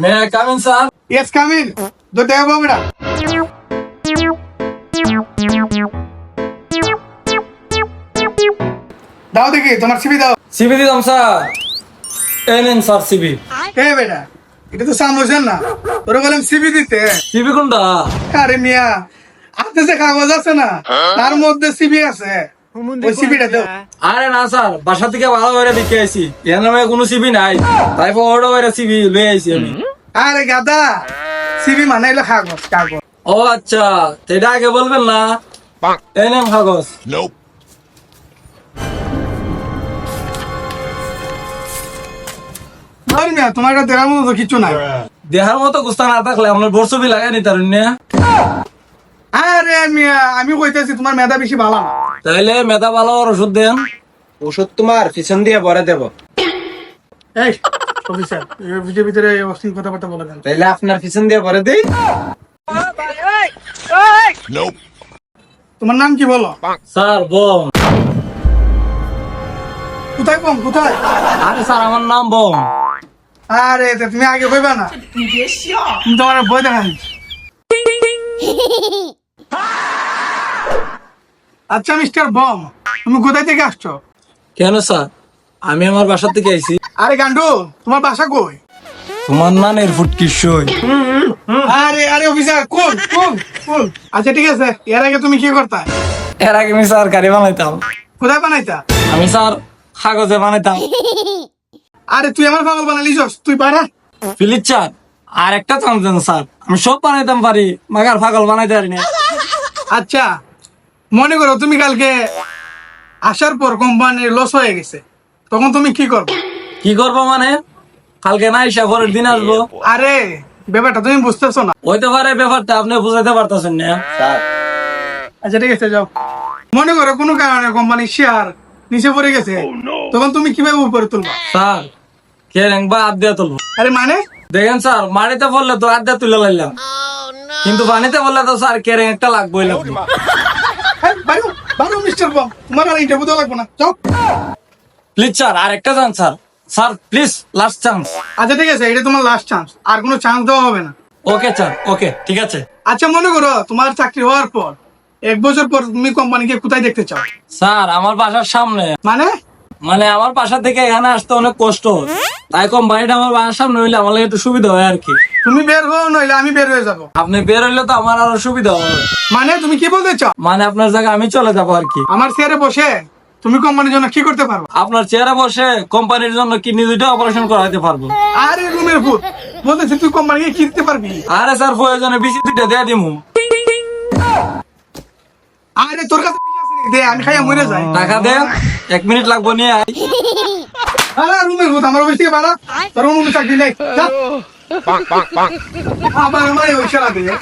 May come in sir yes come in তো দেখো বেটা দাও দেখি তোমার সিবি দাও। সিবি দিলাম স্যার এই নিন স্যার সিবি এ বেটা এটা তো সামোসেন না। তোরা বললাম সিবি দিতে। সিবি কোনটা? আরে মিয়া হাতে যে কাগজ আছে না তার মধ্যে সিবি আছে। ওই সিবিটা দাও। আরে না স্যার বাসা থেকে ভালো করে দেখে আইছি। এর নামে কোনো সিবি নাই। তাই ফরওয়ার্ড করে সিবি লয়ে আইছি আমি। আরে গাদা সিবি মানে হলো কাগজ কাগজ। ও আচ্ছা তো আগে বলবেন না? এই নেন কাগজ। তোমার দেখার মতো তো কিছু নাই। দেহার মতো গুস্তা না থাকলে আপনার বোর ছবি লাগাই নি তার না? আরে মিয়া আমি কইতেছি তোমার মেধা বেশি ভালো না। তাইলে মেধা ভালো আর ওষুধ দেন। ওষুধ তোমার পিছন দিয়ে ভরে দেব। এই অফিসার অফিসের ভিতরে অশ্লীল কথাবার্তা বলে দেন। তাইলে আপনার পিছন দিয়ে ভরে দিই। তোমার নাম কি বলো? স্যার বম। কোথায় কম কোথায়? আরে স্যার আমার নাম বম। আরে তুমি আগে কইবা না। তুমি তোমার বই। আচ্ছা মিস্টার বম তুমি কোথায় থেকে আসছো? কেন স্যার? আমি আমার বাসা থেকে আইছি। আরে গান্ডু তোমার বাসা কই? তোমার নানের ফুটকি সই। আরে আরে অফিসার কোন কোন কোন? আচ্ছা ঠিক আছে এর আগে তুমি কি করতা? এর আগে আমি স্যার গাড়ি বানাইতাম। কোথায় বানাইতা? আমি স্যার কাগজে বানাইতাম। আরে তুই আমার পাগল বানালিস তুই পারা। ফিলিপ চার আর একটা চান্স স্যার। আমি সব বানাইতাম পারি মাগার পাগল বানাইতে পারি না আচ্ছা মনে করো তুমি কালকে আসার পর কোম্পানির লস হয়ে গেছে তখন তুমি কি করবে? কি করব মানে? কালকে না এসে পরের দিন আসব। আরে ব্যাপারটা তুমি বুঝতেছো না। হইতে পারে ব্যাপারটা আপনি বুঝাইতে পারতেছেন না। স্যার। আচ্ছা ঠিক আছে যাও। মনে করো কোনো কারণে কোম্পানির শেয়ার নিচে পড়ে গেছে তখন তুমি কীভাবে উপরে তুলবা? স্যার কে রেংবা হাত দিয়ে তুলবো? আরে মানে? দেখেন স্যার মাটিতে পড়লে তো হাত দিয়ে তুলে লাইলাম। কিন্তু পানিতে পড়লে তো স্যার কেরেং একটা লাগবোই লাগবে বারো বারো মিস্টার বম তোমার আর ইন্টারভিউ দেওয়া লাগবে না। যাও। প্লিজ স্যার আর একটা chance sir sir please last chance আচ্ছা ঠিক আছে এটা তোমার লাস্ট চান্স আর কোনো চান্স দেওয়া হবে না। ওকে স্যার ওকে ঠিক আছে। আচ্ছা মনে করো তোমার চাকরি হওয়ার পর এক বছর পর তুমি কোম্পানিকে কোথায় দেখতে চাও? স্যার আমার বাসার সামনে। মানে? মানে আমার বাসা থেকে এখানে আসতে অনেক কষ্ট। তাই কোম্পানিটা আমার বাসার সামনে হইলে আমার একটু সুবিধা হয় আর কি। তুমি বের হও নইলে আমি বের হয়ে যাব। আপনি বের হইলে তো আমার আরও সুবিধা হবে। মানে তুমি কি বলতে চাও? মানে আপনার জায়গায় আমি চলে যাব আর কি। আমার চেয়ারে বসে তুমি কোম্পানির জন্য কি করতে পারো আপনার চেয়ারে বসে কোম্পানির জন্য কিডনি দুইটা অপারেশন করাইতে পারব? আরে রুমের ভূত বলতেছি তুই কোম্পানিকে কি দিতে পারবি? আরে স্যার প্রয়োজনে বেশি দুইটা দিয়ে দিমু। আরে তোর কাছে? দে আমি খাইয়া মরে যাই। টাকা দেন এক মিনিট লাগবো নিয়ে আই আরে রুমের ভূত আমার অফিস থেকে বাড়া। তোর রুমে চাকরি নেই। আবার আমার ওই শালা দিয়ে.